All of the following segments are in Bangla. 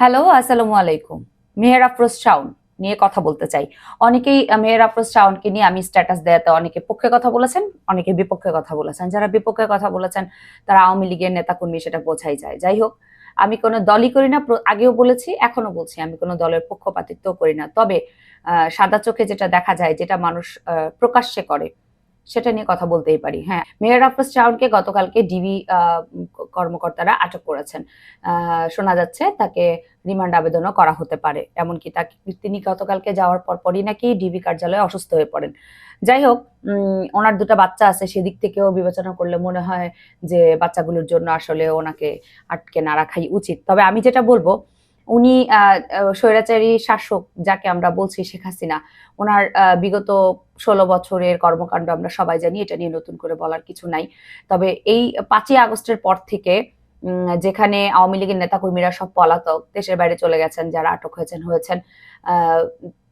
হ্যালো আসসালামু আলাইকুম। মেহের আফরোজ শাওন নিয়ে কথা বলতে চাই। অনেকেই মেহের আফরোজ শাওনকে নিয়ে আমি স্ট্যাটাস দেয়াতে অনেকে পক্ষে কথা বলেছেন, অনেকে বিপক্ষে কথা বলেছেন। যারা বিপক্ষে কথা বলেছেন, তারা আওয়ামী লীগের নেতাকর্মী সেটা বোঝাই যায়। যাই হোক, আমি কোনো দলই করি না আগেও বলেছি এখনও বলছি, আমি কোনো দলের পক্ষপাতিত্ব করি না। তবে সাদা চোখে যেটা দেখা যায়, যেটা মানুষ প্রকাশ্যে করে সেটা নিয়ে কথা বলতেই পারি। হ্যাঁ মেয়র আফরোজ শাওনকে গতকালকে ডিবি কর্মকর্তারা আটক করেছেন। শোনা যাচ্ছে তাকে রিমান্ড আবেদনও করা হতে পারে, এমনকি তাকে তিনি গতকালকে যাওয়ার পরপরই নাকি ডিবি কার্যালয়ে অসুস্থ হয়ে পড়েন। যাই হোক ওনার দুটো বাচ্চা আছে, সেদিক থেকেও বিবেচনা করলে মনে হয় যে বাচ্চাগুলোর জন্য আসলে ওনাকে আটকে না রাখাই উচিত। তবে আমি যেটা বলব উনি স্বৈরাচারী শাসক যাকে আমরা বলছি শেখ হাসিনা, ওনার বিগত ষোলো বছরের কর্মকাণ্ড আমরা সবাই জানি, এটা নিয়ে নতুন করে বলার কিছু নাই। তবে এই পাঁচই আগস্টের পর থেকে যেখানে আওয়ামী লীগের নেতাকর্মীরা সব পলাতক, দেশের বাইরে চলে গেছেন, যারা আটক হয়েছেন হয়েছেন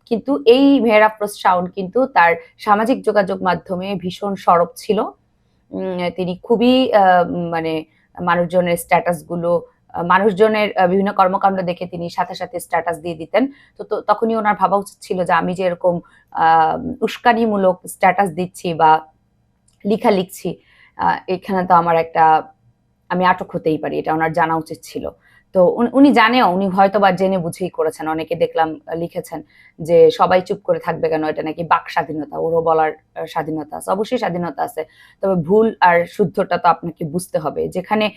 কিন্তু এই মেহের আফরোজ শাওন কিন্তু তার সামাজিক যোগাযোগ মাধ্যমে ভীষণ সরব ছিল। তিনি খুবই মানে মানুষজনের স্ট্যাটাসগুলো মানুষজনের বিভিন্ন কর্মকাণ্ড দেখে তিনি সাথে সাথে স্ট্যাটাস দিয়ে দিতেন। তো তখনই ওনার ভাবা উচিত ছিল যে আমি যে এরকম উস্কানিমূলক স্ট্যাটাস দিচ্ছি বা লিখা লিখছি এখানে তো আমার একটা, আমি আটক হতেই পারি, এটা ওনার জানা উচিত ছিল। তো উনি- জানেও, উনি হয়তো বা জেনে বুঝেই করেছেন। অনেকে দেখলাম লিখেছেন যে সবাই চুপ করে থাকবে কেন? এটা নাকি বাক স্বাধীনতা, ওরও বলার স্বাধীনতা আছে। অবশ্যই স্বাধীনতা আছে। তবে ভুল আর শুদ্ধটা তো আপনাকে বুঝতে হবে। যেখানে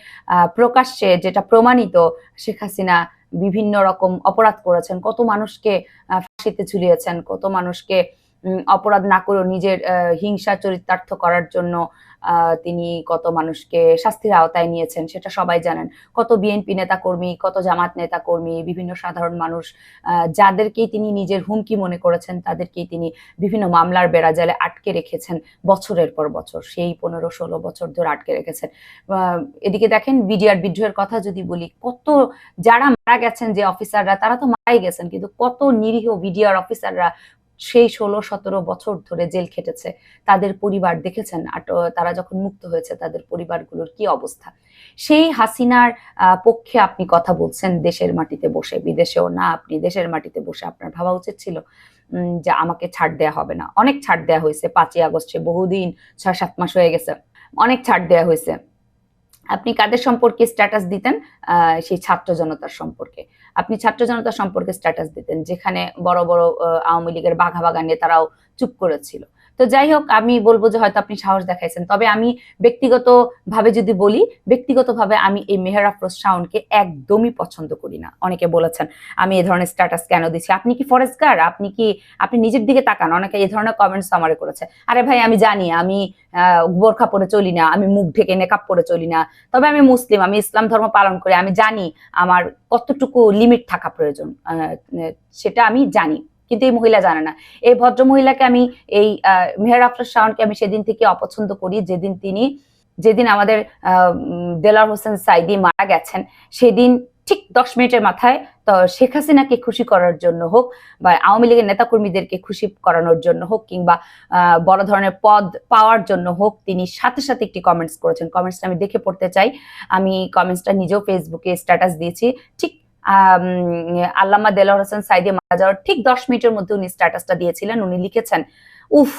প্রকাশ্যে যেটা প্রমাণিত, শেখ হাসিনা বিভিন্ন রকম অপরাধ করেছেন, কত মানুষকে ফাঁসিতে ঝুলিয়েছেন, কত মানুষকে অপরাধ না করেও নিজের হিংসা চরিতার্থ করার জন্য তিনি কত মানুষকে শাস্তির আওতায় নিয়েছেন সেটা সবাই জানেন। কত বিএনপি নেতা কর্মী কত জামাত নেতা কর্মী বিভিন্ন সাধারণ মানুষ যাদেরকেই তিনি নিজের হুমকি মনে করেছেন, তাদেরকেই তিনি বিভিন্ন মামলার বেড়াজালে আটকে রেখেছেন বছরের পর বছর। সেই পনেরো ষোলো বছর ধরে আটকে রেখেছেন। এদিকে দেখেন বিডিআর বিদ্রোহের কথা যদি বলি, কত যারা মারা গেছেন যে অফিসাররা, তারা তো মারাই গেছেন, কিন্তু কত নিরীহ বিডিআর অফিসাররা সেই ষোলো, সতেরো বছর ধরে জেল খেটেছে। তাদের পরিবার দেখেছেন আট- তারা যখন মুক্ত হয়েছে তাদের পরিবারগুলোর কি অবস্থা? সেই হাসিনার পক্ষে আপনি কথা বলছেন দেশের মাটিতে বসে, বিদেশেও না, আপনি দেশের মাটিতে বসে আপনার ভাবা উচিত ছিল যে আমাকে ছাড় দেয়া হবে না। অনেক ছাড় দেয়া হয়েছে, পাঁচই আগস্টে, বহুদিন ছয় সাত মাস হয়ে গেছে, অনেক ছাড় দেয়া হয়েছে। আপনি কাদের সম্পর্কে স্ট্যাটাস দিতেন? সেই ছাত্র জনতার সম্পর্কে। আপনি ছাত্র জনতা সম্পর্কে স্ট্যাটাস দিতেন, যেখানে বড় বড় আওয়ামী লীগের বাঘা বাগা নেতারাও চুপ করেছিল। তো যাই হোক, আমি বলব যে হয়তো আপনি সাহস দেখাইছেন। তবে আমি ব্যক্তিগত ভাবে যদি বলি, ব্যক্তিগতভাবে আমি এই মেহের আফরোজ একদমই পছন্দ করি না। অনেকে বলেছেন, আমি এই ধরনের স্ট্যাটাস কেন দিচ্ছি আপনি কি ফরেস্টগার? আপনি কি, আপনি নিজের দিকে তাকান? অনেকে এই ধরনের কমেন্টস আমারে করেছে। আরে ভাই, আমি জানি, আমি বোরখা পরে চলি না, আমি মুখ ঢেকে নেকাপ পরে চলি না। তবে আমি মুসলিম, আমি ইসলাম ধর্ম পালন করি, আমি জানি আমার কতটুকু লিমিট থাকা প্রয়োজন। সেটা আমি জানি। কিন্তু এই মহিলা জানে না। এই ভদ্র মহিলাকে আমি, এই মেহের আফরোজ শাওনকে আমি সেদিন থেকে অপছন্দ করি, যেদিন তিনি, যেদিন আমাদের দেলার হোসেন সাইদি মারা গেছেন, সেদিন ঠিক দশ মিনিটের মাথায় তো শেখ হাসিনাকে খুশি করার জন্য হোক বা আওয়ামী লীগের নেতাকর্মীদেরকে খুশি করানোর জন্য হোক কিংবা বড় ধরনের পদ পাওয়ার জন্য হোক তিনি সাথে সাথে একটি কমেন্টস করেছেন। কমেন্টসটা আমি দেখে পড়তে চাই। আমি কমেন্টসটা নিজেও ফেসবুকে স্ট্যাটাস দিয়েছি। ঠিক আল্লামা দেলার হোসেন সাইদি মারা যাওয়ার ঠিক দশ মিনিটের মধ্যে উনি স্ট্যাটাসটা দিয়েছিলেন, উনি লিখেছেন, উফ,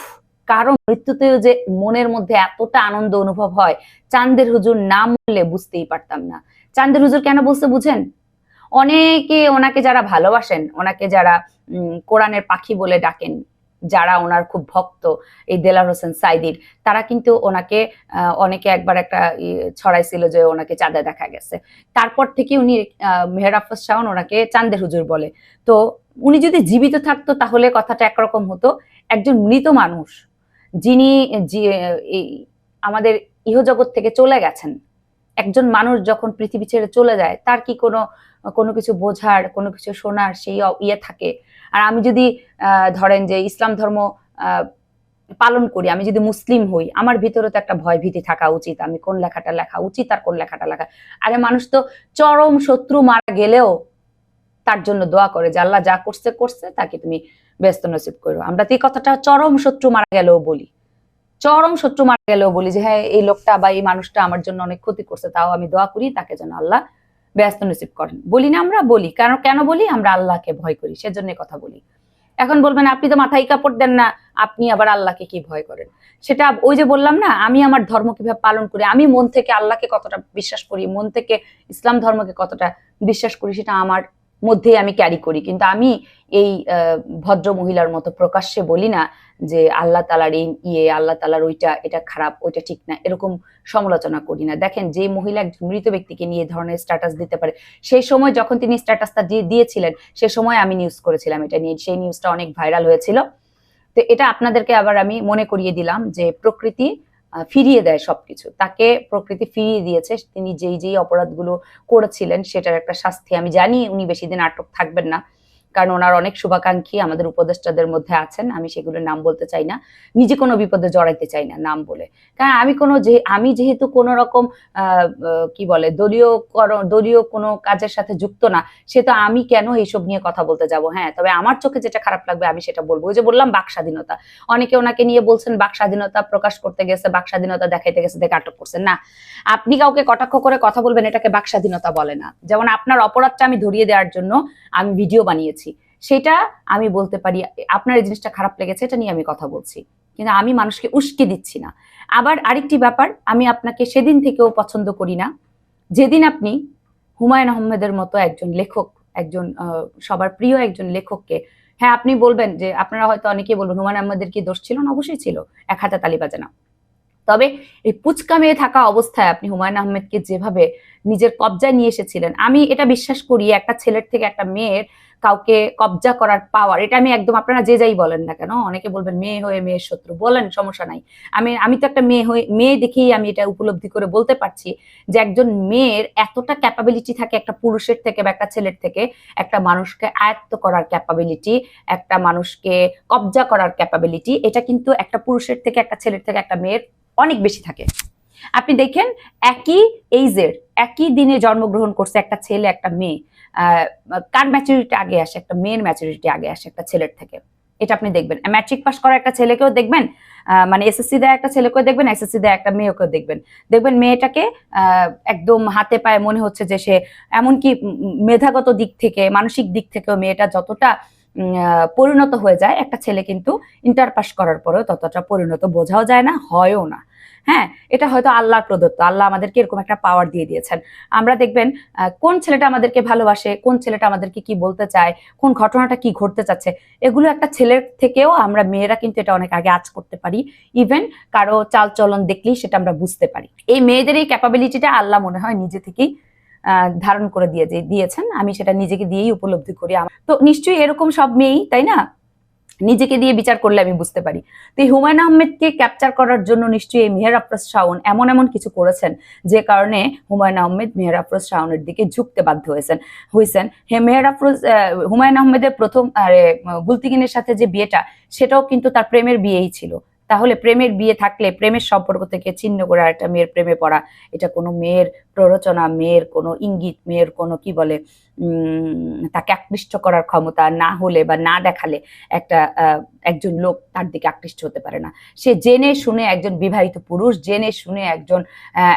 কারও মৃত্যুতেও যে মনের মধ্যে এতটা আনন্দ অনুভব হয় চান্দের হুজুর না মরলে বুঝতেই পারতাম না। চান্দের হুজুর কেন বলছে বুঝেন? অনেকে ওনাকে যারা ভালোবাসেন, ওনাকে যারা কোরআনের পাখি বলে ডাকেন যারা ওনার খুব ভক্ত, এই দেলার হোসেন সাইদির, তারা কিন্তু ওনাকে অনেকে একবার একটা ছড়াইছিল যে ওনাকে চাঁদে দেখা গেছে। তারপর থেকে উনি মেহের শাওন ওনাকে চান্দের হুজুর বলে। তো উনি যদি জীবিত থাকতো তাহলে কথাটা একরকম হতো, একজন মৃত মানুষ যিনি আমাদের ইহজগৎ থেকে চলে গেছেন, একজন মানুষ যখন পৃথিবী ছেড়ে চলে যায়, তার কি কোনো কোনো কিছু বোঝার, কোনো কিছু শোনার সেই ইয়ে থাকে? আর আমি যদি ধরেন যে ইসলাম ধর্ম পালন করি, আমি যদি মুসলিম হই, আমার ভিতরে তো একটা ভয় ভীতি থাকা উচিত। আমি কোন লেখাটা লেখা উচিত আর কোন লেখাটা লেখা। আরে মানুষ তো চরম শত্রু মারা গেলেও তার জন্য দোয়া করে যে আল্লাহ যা করছে করছে, তাকে তুমি ব্যস্ত নসিব করো। আমরা তো এই কথাটা চরম শত্রু মারা গেলেও বলি। চরম শত্রু মারা গেলেও বলি যে হ্যাঁ এই লোকটা বা এই মানুষটা আমার জন্য অনেক ক্ষতি করছে, তাও আমি দোয়া করি, তাকে যেন আল্লাহ ব্যস্ত নসিব করেন। বলি না আমরা, বলি। কারণ কেন বলি? আমরা আল্লাহকে ভয় করি, সেজন্য কথা বলি। এখন বলবেন, আপনি তো মাথায় কাপড় দেন না, আপনি আবার আল্লাহকে কি ভয় করেন? সেটা ওই যে বললাম না, আমি আমার ধর্ম কীভাবে পালন করি, আমি মন থেকে আল্লাহকে কতটা বিশ্বাস করি, মন থেকে ইসলাম ধর্মকে কতটা বিশ্বাস করি, সেটা আমার মধ্যেই আমি ক্যারি করি। কিন্তু আমি এই ভদ্র মহিলার মতো প্রকাশ্যে বলি না যে আল্লাহ তালার এই ইয়ে আল্লাহ তালার ওইটা, এটা খারাপ, ওইটা ঠিক না, এরকম সমালোচনা করি না। দেখেন যে মহিলা একজন মৃত ব্যক্তিকে নিয়ে ধরনের স্ট্যাটাস দিতে পারে, সেই সময় যখন তিনি স্ট্যাটাসটা দিয়ে দিয়েছিলেন, সে সময় আমি নিউজ করেছিলাম এটা নিয়ে। সেই নিউজটা অনেক ভাইরাল হয়েছিল। তো এটা আপনাদেরকে আবার আমি মনে করিয়ে দিলাম যে প্রকৃতি ফিরিয়ে দেয় সবকিছু। তাকে প্রকৃতি ফিরিয়ে দিয়েছে। তিনি যেই যেই অপরাধগুলো করেছিলেন, সেটার একটা শাস্তি আমি জানি। উনি বেশি দিন আটক থাকবেন না। কারণ ওনার অনেক শুভাকাঙ্ক্ষী আমাদের উপদেষ্টাদের মধ্যে আছেন। আমি সেগুলোর নাম বলতে চাই না। নিজে কোনো বিপদে জড়াইতে চাই না নাম বলে। কারণ আমি কোনো যে, আমি যেহেতু কোনো রকম কি বলে, দলীয় দলীয় কোনো কাজের সাথে যুক্ত না, সে তো আমি কেন এইসব নিয়ে কথা বলতে যাব? হ্যাঁ তবে আমার চোখে যেটা খারাপ লাগবে আমি সেটা বলব। ওই যে বললাম বাক স্বাধীনতা। অনেকে ওনাকে নিয়ে বলছেন বাক স্বাধীনতা প্রকাশ করতে গেছে, বাক স্বাধীনতা দেখাইতে গেছে, দেখে আটক করছেন। না, আপনি কাউকে কটাক্ষ করে কথা বলবেন এটাকে বাক স্বাধীনতা বলে না। যেমন আপনার অপরাধটা আমি ধরিয়ে দেওয়ার জন্য আমি ভিডিও বানিয়েছি। সেটা আমি বলতে পারি, আপনার এই জিনিসটা খারাপ লেগেছে, এটা নিয়ে আমি কথা বলছি। কিন্তু আমি মানুষকে উস্কে দিচ্ছি না। আবার আরেকটি ব্যাপার, আমি আপনাকে সেদিন থেকেও পছন্দ করি না। যেদিন আপনি হুমায়ুন আহমেদের মতো একজন লেখক, একজন সবার প্রিয় একজন লেখককে হ্যাঁ আপনি বলবেন যে, আপনারা হয়তো অনেকেই বলবেন, হুমায়ুন আহমেদের কি দোষ ছিল? না, অবশ্যই ছিল। এক হাতে তালি বাজে না তবে এই পুচকা মেয়ে থাকা অবস্থায় আপনি হুমায়ুন আহমেদকে যেভাবে নিজের কবজায় নিয়ে এসেছিলেন, আমি এটা বিশ্বাস করি, একটা ছেলের থেকে একটা মেয়ের কাউকে কবজা করার পাওয়ার এটা আমি একদম আপনারা যে যাই বলেন না কেন, অনেকে বলবেন মেয়ে হয়ে মেয়ের শত্রু, বলেন সমস্যা নাই। আমি আমি তো একটা মেয়ে হয়ে, মেয়ে দেখেই আমি এটা উপলব্ধি করে বলতে পারছি যে একজন মেয়ের এতটা ক্যাপাবিলিটি থাকে একটা পুরুষের থেকে বা একটা ছেলের থেকে, একটা মানুষকে আয়ত্ত করার ক্যাপাবিলিটি একটা মানুষকে কবজা করার ক্যাপাবিলিটি এটা কিন্তু একটা পুরুষের থেকে, একটা ছেলের থেকে, একটা মেয়ের অনেক বেশি থাকে। আপনি দেখেন একই এইজের একই দিনে জন্মগ্রহণ করছে একটা ছেলে, একটা মেয়ে। কার ম্যাচুরিটি আগে আসে? একটা মেয়ের ম্যাচুরিটি আগে আসে একটা ছেলের থেকে। এটা আপনি দেখবেন। ম্যাট্রিক পাস করা একটা ছেলেকেও দেখবেন মানে এসএসসি দেয় একটা ছেলেকেও দেখবেন এসএসসি দেয় একটা মেয়েকেও দেখবেন। দেখবেন মেয়েটাকে একদম হাতে পায়ে মনে হচ্ছে যে সে এমনকি মেধাগত দিক থেকে, মানসিক দিক থেকেও মেয়েটা যতটা পরিণত হয়ে যায়। একটা ছেলে কিন্তু ইন্টার পাস করার পরেও ততটা পরিণত বোঝাও যায় না, হয়ও না। হ্যাঁ এটা হয়তো আল্লাহর প্রদত্ত। আল্লাহ আমাদেরকে এরকম একটা পাওয়ার দিয়ে দিয়েছেন। আমরা দেখবেন কোন ছেলেটা আমাদেরকে ভালোবাসে, কোন ছেলেটা আমাদেরকে কি বলতে চায়, কোন ঘটনাটা কি ঘটতে চাচ্ছে, এগুলো একটা ছেলের থেকেও আমরা মেয়েরা কিন্তু এটা অনেক আগে আজ করতে পারি। ইভেন কারও চাল চলন দেখলেই সেটা আমরা বুঝতে পারি। এই মেয়েদের এই ক্যাপাবিলিটিটা আল্লাহ মনে হয় নিজে থেকেই ধারণ করে দিয়ে দিয়েছেন, আমি সেটা নিজেকে দিয়েই উপলব্ধি করি। তো নিশ্চয়ই এরকম সব মেয়েই, তাই না? নিজেকে দিয়ে বিচার করলে আমি বুঝতে পারি। তো হুমায়ুন আহমেদকে ক্যাপচার করার জন্য নিশ্চয়ই এই মেহের আফরোজ শাওন এমন এমন কিছু করেছেন, যে কারণে হুমায়ুন আহমেদ মেহের আফরোজ শাওনের দিকে ঝুঁকতে বাধ্য হয়েছেন হয়েছেন। হে মেহের আফরোজ হুমায়ুন আহমেদের প্রথম গুলতিগিনের সাথে যে বিয়েটা, সেটাও কিন্তু তার প্রেমের বিয়েই ছিল। তাহলে প্রেমের বিয়ে থাকলে প্রেমের সম্পর্ক থেকে ছিন্ন করে আরেকটা মেয়ের প্রেমে পড়া, এটা কোনো মেয়ের প্ররোচনা, মেয়ের কোনো ইঙ্গিত, মেয়ের কোনো কি বলে তাকে আকৃষ্ট করার ক্ষমতা না হলে বা না দেখালে একটা একজন লোক তার দিকে আকৃষ্ট হতে পারে না। সে জেনে শুনে একজন বিবাহিত পুরুষ, জেনে শুনে একজন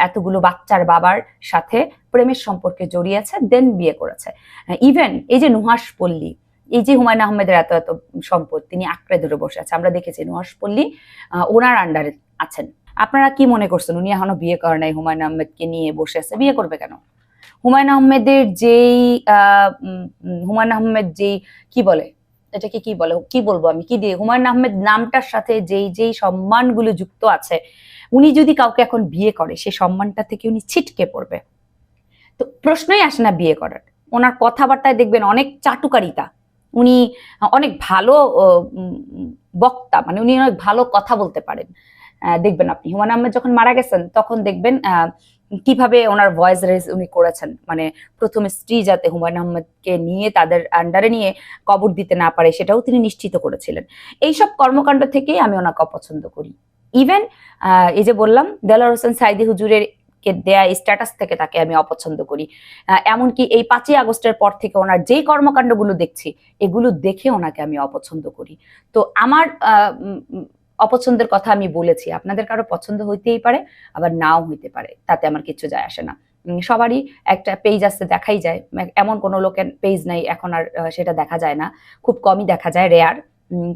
এতগুলো বাচ্চার বাবার সাথে প্রেমের সম্পর্কে জড়িয়েছে দেন বিয়ে করেছে। ইভেন এই যে নুহাস পল্লী এই যে হুমায়ুন আহমেদের এত এত সম্পদ তিনি আঁকড়ে ধরে বসে আছে। আমরা দেখেছি নুহাস পল্লী আহ, ওনার আন্ডারে আছেন। আপনারা কি মনে করছেন? উনি এখনও বিয়ে করে নাই হুমায়ুন আহমেদকে নিয়ে বসে আছে। বিয়ে করবে কেন? হুমায়ুন আহমেদের যেই হুমায়ুন আহমেদ যেই কি বলে? এটাকে কি বলে? কি বলব আমি? কি দিয়ে? হুমায়ুন আহমেদ নামটার সাথে যেই যেই সম্মানগুলো যুক্ত আছে উনি যদি কাউকে এখন বিয়ে করে সেই সম্মানটা থেকে উনি ছিটকে পড়বে। তো প্রশ্নই আসে না বিয়ে করার। ওনার কথাবার্তায় দেখবেন অনেক চাটুকারিতা। উনি অনেক ভালো বক্তা মানে উনি অনেক ভালো কথা বলতে পারেন। দেখবেন আপনি। হুমায়ুন আহমেদ যখন মারা গেছেন, তখন দেখবেন কীভাবে ওনার ভয়েস রেজ উনি করেছেন। মানে প্রথম স্ত্রী যাতে হুমায়ুন আহমেদকে নিয়ে তাদের আন্ডারে নিয়ে কবর দিতে না পারে, সেটাও তিনি নিশ্চিত করেছিলেন। এইসব কর্মকাণ্ড থেকেই আমি ওনাকে অপছন্দ করি। ইভেন এই যে বললাম দেলার হোসেন সাইদি হুজুরের কে দেয়া স্ট্যাটাস থেকে তাকে আমি অপছন্দ করি। এমনকি এই পাঁচই আগস্টের পর থেকে ওনার যেই কর্মকাণ্ডগুলো দেখছি, এগুলো দেখে ওনাকে আমি অপছন্দ করি। তো আমার অপছন্দের কথা আমি বলেছি। আপনাদের কারও পছন্দ হইতেই পারে, আবার নাও হইতে পারে। তাতে আমার কিছু যায় আসে না। সবারই একটা পেজ আছে, দেখাই যায়। এমন কোনো লোকের পেজ নাই, এখন আর সেটা দেখা যায় না। খুব কমই দেখা যায় রেয়ার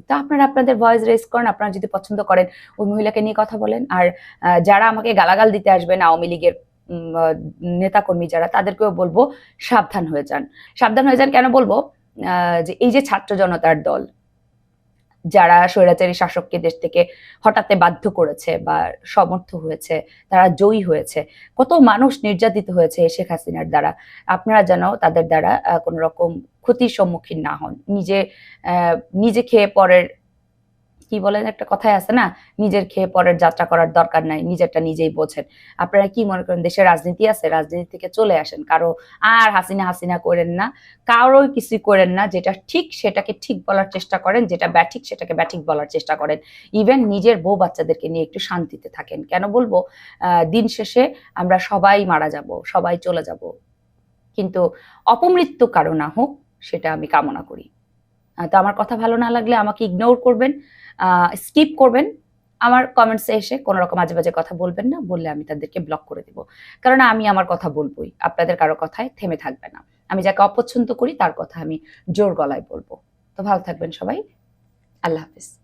তো আপনারা আপনাদের ভয়েস রেস করেন, আপনারা যদি পছন্দ করেন, ওই মহিলাকে নিয়ে কথা বলেন। আর যারা আমাকে গালাগাল দিতে আসবেন আওয়ামী লীগের নেতাকর্মী যারা, তাদেরকেও বলব সাবধান হয়ে যান। সাবধান হয়ে যান কেন বলব? যে এই যে ছাত্র জনতার দল যারা স্বৈরাচারী শাসককে দেশ থেকে হঠাতে বাধ্য করেছে বা সমর্থ হয়েছে, তারা জয়ী হয়েছে। কত মানুষ নির্যাতিত হয়েছে শেখ হাসিনার দ্বারা। আপনারা যেন তাদের দ্বারা কোনো রকম ক্ষতির সম্মুখীন না হন। নিজে নিজে খেয়ে পরের কি বলেন, একটা কথাই আছে না, নিজের খেয়ে পরের যাত্রা করার দরকার নাই, নিজেরটা নিজেই বোঝেন। আপনারা কি মনে করেন দেশের রাজনীতি আছে? রাজনীতি থেকে চলে আসেন, কারও আর হাসিনা হাসিনা করেন না, কারোই কিছু করেন না, যেটা ঠিক সেটাকে ঠিক বলার চেষ্টা করেন, যেটা ব্যাঠিক সেটাকে ব্যাঠিক বলার চেষ্টা করেন। ইভেন নিজের বউ বাচ্চাদেরকে নিয়ে একটু শান্তিতে থাকেন। কেন বলব? দিন শেষে আমরা সবাই মারা যাব, সবাই চলে যাব। কিন্তু অপমৃত্যু কারও না হোক, সেটা আমি কামনা করি। তো আমার কথা ভালো না লাগলে আমাকে ইগনোর করবেন স্কিপ করবেন। আমার কমেন্টসে এসে কোনো রকম আজে বাজে কথা বলবেন না, বললে আমি তাদেরকে ব্লক করে দিব। কারণ আমি আমার কথা বলবোই, আপনাদের কারও কথায় থেমে থাকবে না। আমি যাকে অপছন্দ করি তার কথা আমি জোর গলায় বলব। তো ভালো থাকবেন সবাই। আল্লাহ হাফিজ।